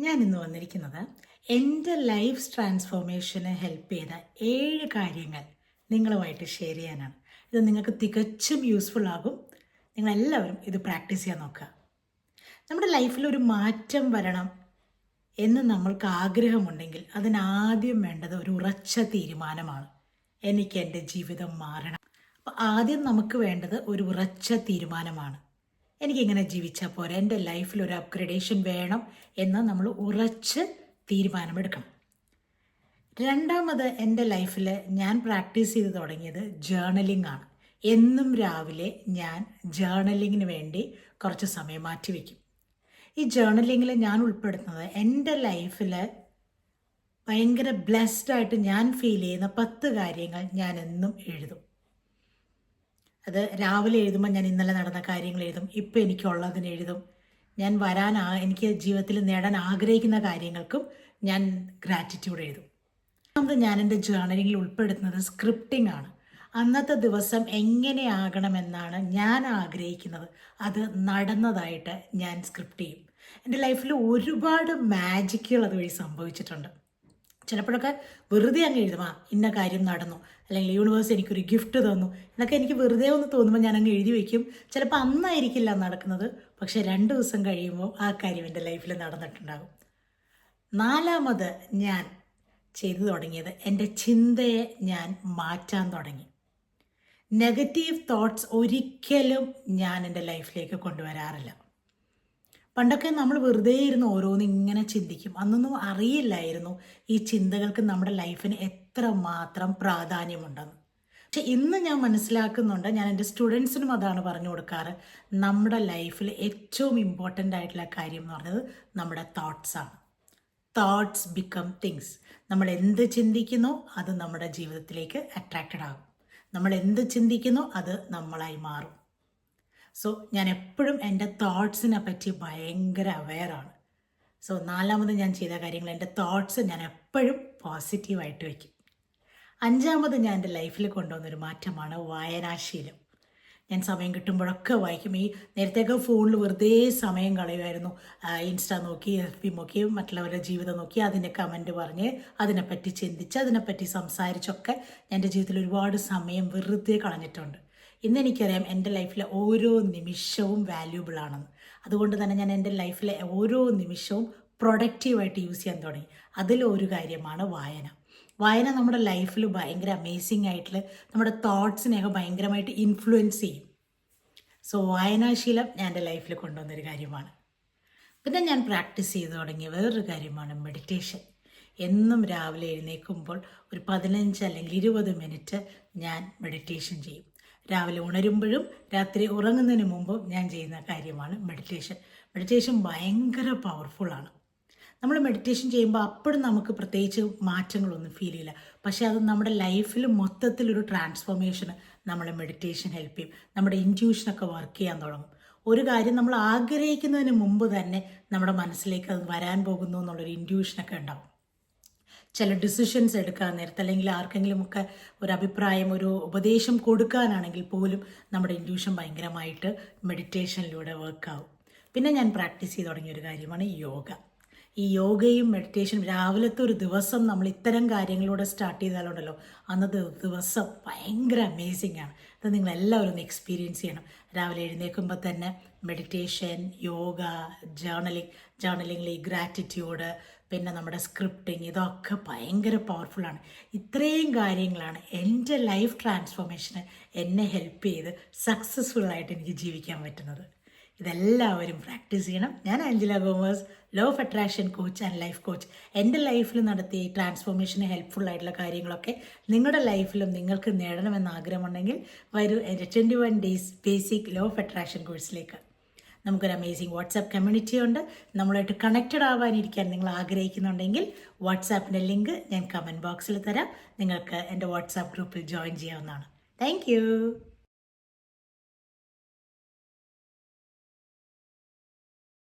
ഞാൻ ഇന്ന് വന്നിരിക്കുന്നത് എന്റെ ലൈഫ് ട്രാൻസ്ഫോർമേഷന് ഹെൽപ്പ് ചെയ്ത ഏഴ് കാര്യങ്ങൾ നിങ്ങളുമായിട്ട് ഷെയർ ചെയ്യാനാണ്. ഇത് നിങ്ങൾക്ക് തികച്ചും യൂസ്ഫുൾ ആകും. നിങ്ങളെല്ലാവരും ഇത് പ്രാക്ടീസ് ചെയ്യാൻ നോക്കുക. നമ്മുടെ ലൈഫിൽ ഒരു മാറ്റം വരണം എന്ന് നമ്മൾക്ക് ആഗ്രഹമുണ്ടെങ്കിൽ അതിനാദ്യം വേണ്ടത് ഒരു ഉറച്ച തീരുമാനമാണ്. എനിക്ക് എന്റെ ജീവിതം മാറണം. അപ്പോൾ ആദ്യം നമുക്ക് വേണ്ടത് ഒരു ഉറച്ച തീരുമാനമാണ്. എനിക്കിങ്ങനെ ജീവിച്ചാൽ പോരാ. എന്റെ ലൈഫിൽ ഒരു അപ്ഗ്രഡേഷൻ വേണം എന്ന് നമ്മൾ ഉറച്ച് തീരുമാനമെടുക്കണം. രണ്ടാമത് എന്റെ ലൈഫിൽ ഞാൻ പ്രാക്ടീസ് ചെയ്ത് തുടങ്ങിയത് ജേർണലിംഗ് ആണ്. എന്നും രാവിലെ ഞാൻ ജേർണലിങ്ങിന് വേണ്ടി കുറച്ച് സമയം മാറ്റി മാറ്റിവെക്കും ഈ ജേർണലിങ്ങിൽ ഞാൻ ഉൾപ്പെടുത്തുന്നത് എന്റെ ലൈഫിൽ ഭയങ്കര ബ്ലെസ്ഡ് ആയിട്ട് ഞാൻ ഫീൽ ചെയ്യുന്ന പത്ത് കാര്യങ്ങൾ ഞാൻ എന്നും എഴുതും. അത് രാവിലെ എഴുതുമ്പോൾ ഞാൻ ഇന്നലെ നടന്ന കാര്യങ്ങൾ എഴുതും. ഇപ്പം എനിക്കുള്ളതിന് എഴുതും. ഞാൻ വരാൻ എനിക്ക് ജീവിതത്തിൽ നേടാൻ ആഗ്രഹിക്കുന്ന കാര്യങ്ങൾക്കും ഞാൻ ഗ്രാറ്റിറ്റ്യൂഡ് എഴുതും. ഒന്നാമത് ഞാൻ എന്റെ ജേർണലിങ്ങിൽ ഉൾപ്പെടുത്തുന്നത് സ്ക്രിപ്റ്റിംഗ് ആണ്. അന്നത്തെ ദിവസം എങ്ങനെയാകണമെന്നാണ് ഞാൻ ആഗ്രഹിക്കുന്നത്. അത് നടന്നതായിട്ട് ഞാൻ സ്ക്രിപ്റ്റ് ചെയ്യും. എന്റെ ലൈഫിൽ ഒരുപാട് മാജിക്കുകൾ അതുവഴി സംഭവിച്ചിട്ടുണ്ട്. ചിലപ്പോഴൊക്കെ വെറുതെ അങ്ങ് എഴുതും. ആ ഇന്ന കാര്യം നടന്നു. അല്ലെങ്കിൽ യൂണിവേഴ്സ് എനിക്കൊരു ഗിഫ്റ്റ് തന്നു. എന്നൊക്കെ എനിക്ക് വെറുതെ ഒന്ന് തോന്നുമ്പോൾ ഞാൻ അങ്ങ് എഴുതി വയ്ക്കും ചിലപ്പോൾ അന്നായിരിക്കില്ല നടക്കുന്നത്. പക്ഷേ രണ്ട് ദിവസം കഴിയുമ്പോൾ ആ കാര്യം എന്റെ ലൈഫിൽ നടന്നിട്ടുണ്ടാകും. നാലാമത് ഞാൻ ചെയ്തു തുടങ്ങിയത് എന്റെ ചിന്തയെ ഞാൻ മാറ്റാൻ തുടങ്ങി. നെഗറ്റീവ് തോട്ട്സ് ഒരിക്കലും ഞാൻ എന്റെ ലൈഫിലേക്ക് കൊണ്ടുവരാറില്ല. പണ്ടൊക്കെ നമ്മൾ വെറുതെ ഇരുന്ന് ഓരോന്ന് ഇങ്ങനെ ചിന്തിക്കും. അന്നൊന്നും അറിയില്ലായിരുന്നു ഈ ചിന്തകൾക്ക് നമ്മുടെ ലൈഫിന് എത്ര മാത്രം പ്രാധാന്യമുണ്ടെന്ന്. പക്ഷെ ഇന്ന് ഞാൻ മനസ്സിലാക്കുന്നുണ്ട് ഞാൻ എന്റെ സ്റ്റുഡൻസിനും അതാണ് പറഞ്ഞു കൊടുക്കാറ് നമ്മുടെ ലൈഫിൽ ഏറ്റവും ഇമ്പോർട്ടന്റ് ആയിട്ടുള്ള കാര്യം എന്ന് പറഞ്ഞത് നമ്മുടെ തോട്ട്സാണ് തോട്ട്സ് ബിക്കം തിങ്സ് നമ്മൾ എന്ത് ചിന്തിക്കുന്നോ അത് നമ്മുടെ ജീവിതത്തിലേക്ക് അട്രാക്റ്റഡ് ആകും. നമ്മൾ എന്ത് ചിന്തിക്കുന്നോ അത് നമ്മളായി മാറും. സോ ഞാൻ എപ്പോഴും എന്റെ തോട്ട്സിനെ പറ്റി ഭയങ്കര അവെയറാണ് സോ നാലാമത് ഞാൻ ചെയ്ത കാര്യങ്ങൾ എന്റെ തോട്ട്സ് ഞാൻ എപ്പോഴും പോസിറ്റീവായിട്ട് വയ്ക്കും അഞ്ചാമത് ഞാൻ എന്റെ ലൈഫിൽ കൊണ്ടുവന്നൊരു മാറ്റമാണ് വായനാശീലം. ഞാൻ സമയം കിട്ടുമ്പോഴൊക്കെ വായിക്കും. ഈ നേരത്തെയൊക്കെ ഫോണിൽ വെറുതെ സമയം കളയുമായിരുന്നു. ഇൻസ്റ്റ നോക്കി എഫ് ബി നോക്കി മറ്റുള്ളവരുടെ ജീവിതം നോക്കി അതിന്റെ കമന്റ് പറഞ്ഞ് അതിനെപ്പറ്റി ചിന്തിച്ച് അതിനെപ്പറ്റി സംസാരിച്ചൊക്കെ എന്റെ ജീവിതത്തിൽ ഒരുപാട് സമയം വെറുതെ കളഞ്ഞിട്ടുണ്ട്. ഇന്ന് എനിക്കറിയാം എന്റെ ലൈഫിലെ ഓരോ നിമിഷവും വാല്യൂബിൾ ആണെന്ന്. അതുകൊണ്ട് തന്നെ ഞാൻ എന്റെ ലൈഫിലെ ഓരോ നിമിഷവും പ്രൊഡക്റ്റീവായിട്ട് യൂസ് ചെയ്യാൻ തുടങ്ങി. അതിലൊരു കാര്യമാണ് വായന. വായന നമ്മുടെ ലൈഫിൽ ഭയങ്കര അമേസിങ് ആയിട്ടുള്ള നമ്മുടെ തോട്ട്സിനെയൊക്കെ ഭയങ്കരമായിട്ട് ഇൻഫ്ലുവൻസ് ചെയ്യും. സോ വായനാശീലം ഞാൻ എന്റെ ലൈഫിൽ കൊണ്ടുവന്നൊരു കാര്യമാണ്. പിന്നെ ഞാൻ പ്രാക്ടീസ് ചെയ്ത് തുടങ്ങിയ വേറൊരു കാര്യമാണ് മെഡിറ്റേഷൻ എന്നും രാവിലെ എഴുന്നേൽക്കുമ്പോൾ ഒരു പതിനഞ്ച് അല്ലെങ്കിൽ ഇരുപത് മിനിറ്റ് ഞാൻ മെഡിറ്റേഷൻ ചെയ്യും. രാവിലെ ഉണരുമ്പോഴും രാത്രി ഉറങ്ങുന്നതിന് മുമ്പും ഞാൻ ചെയ്യുന്ന കാര്യമാണ് മെഡിറ്റേഷൻ മെഡിറ്റേഷൻ ഭയങ്കര പവർഫുള്ളാണ് നമ്മൾ മെഡിറ്റേഷൻ ചെയ്യുമ്പോൾ അപ്പോഴും നമുക്ക് പ്രത്യേകിച്ച് മാറ്റങ്ങളൊന്നും ഫീൽ ചെയ്യില്ല. പക്ഷേ അത് നമ്മുടെ ലൈഫിൽ മൊത്തത്തിലൊരു ട്രാൻസ്ഫോർമേഷൻ നമ്മളെ മെഡിറ്റേഷൻ ഹെൽപ്പ് ചെയ്യും. നമ്മുടെ ഇന്റ്യൂഷനൊക്കെ വർക്ക് ചെയ്യാൻ തുടങ്ങും. ഒരു കാര്യം നമ്മൾ ആഗ്രഹിക്കുന്നതിന് മുമ്പ് തന്നെ നമ്മുടെ മനസ്സിലേക്ക് അത് വരാൻ പോകുന്നു എന്നുള്ളൊരു ഇന്റ്യൂഷനൊക്കെ ഉണ്ടാവും. ചില ഡിസിഷൻസ് എടുക്കാൻ നേരത്തെ അല്ലെങ്കിൽ ആർക്കെങ്കിലുമൊക്കെ ഒരു അഭിപ്രായം ഒരു ഉപദേശം കൊടുക്കാനാണെങ്കിൽ പോലും നമ്മുടെ ഇൻഡ്യൂഷൻ ഭയങ്കരമായിട്ട് മെഡിറ്റേഷനിലൂടെ വർക്കാവും പിന്നെ ഞാൻ പ്രാക്ടീസ് ചെയ്ത് തുടങ്ങിയ ഒരു കാര്യമാണ് യോഗ. ഈ യോഗയും മെഡിറ്റേഷനും രാവിലത്തെ ഒരു ദിവസം നമ്മൾ ഇത്തരം കാര്യങ്ങളിലൂടെ സ്റ്റാർട്ട് ചെയ്താലുണ്ടല്ലോ അന്നത്തെ ദിവസം ഭയങ്കര അമേസിംഗ് ആണ്. അത് നിങ്ങൾ എല്ലാവരും ഒന്ന് എക്സ്പീരിയൻസ് ചെയ്യണം. രാവിലെ എഴുന്നേൽക്കുമ്പോൾ തന്നെ മെഡിറ്റേഷൻ യോഗ ജേർണലിംഗ് ജേർണലിംഗിൽ ഈ ഗ്രാറ്റിറ്റ്യൂഡ് പിന്നെ നമ്മുടെ സ്ക്രിപ്റ്റിംഗ് ഇതൊക്കെ ഭയങ്കര പവർഫുള്ളാണ് ഇത്രയും കാര്യങ്ങളാണ് എന്റെ ലൈഫ് ട്രാൻസ്ഫോർമേഷന് എന്നെ ഹെൽപ്പ് ചെയ്ത് സക്സസ്ഫുള്ളായിട്ട് എനിക്ക് ജീവിക്കാൻ പറ്റുന്നത്. ഇതെല്ലാവരും പ്രാക്ടീസ് ചെയ്യണം. ഞാൻ Angela Gomez law of attraction coach and life coach എന്റെ ലൈഫിൽ നടത്തിയ ഈ ട്രാൻസ്ഫോർമേഷന് ഹെൽപ്ഫുൾ ആയിട്ടുള്ള കാര്യങ്ങളൊക്കെ നിങ്ങളുടെ ലൈഫിലും നിങ്ങൾക്ക് നേടണമെന്ന് ആഗ്രഹമുണ്ടെങ്കിൽ വരൂ എന്റെ twenty one days basic law of attraction കോഴ്സിലേക്ക് നമുക്കൊരു അമേസിങ് വാട്സാപ്പ് കമ്മ്യൂണിറ്റി ഉണ്ട്. നമ്മളായിട്ട് കണക്റ്റഡ് ആവാനിരിക്കാൻ നിങ്ങൾ ആഗ്രഹിക്കുന്നുണ്ടെങ്കിൽ വാട്സാപ്പിന്റെ ലിങ്ക് ഞാൻ കമന്റ് ബോക്സിൽ തരാം. നിങ്ങൾക്ക് എന്റെ വാട്സാപ്പ് ഗ്രൂപ്പിൽ ജോയിൻ ചെയ്യാവുന്നതാണ്. താങ്ക്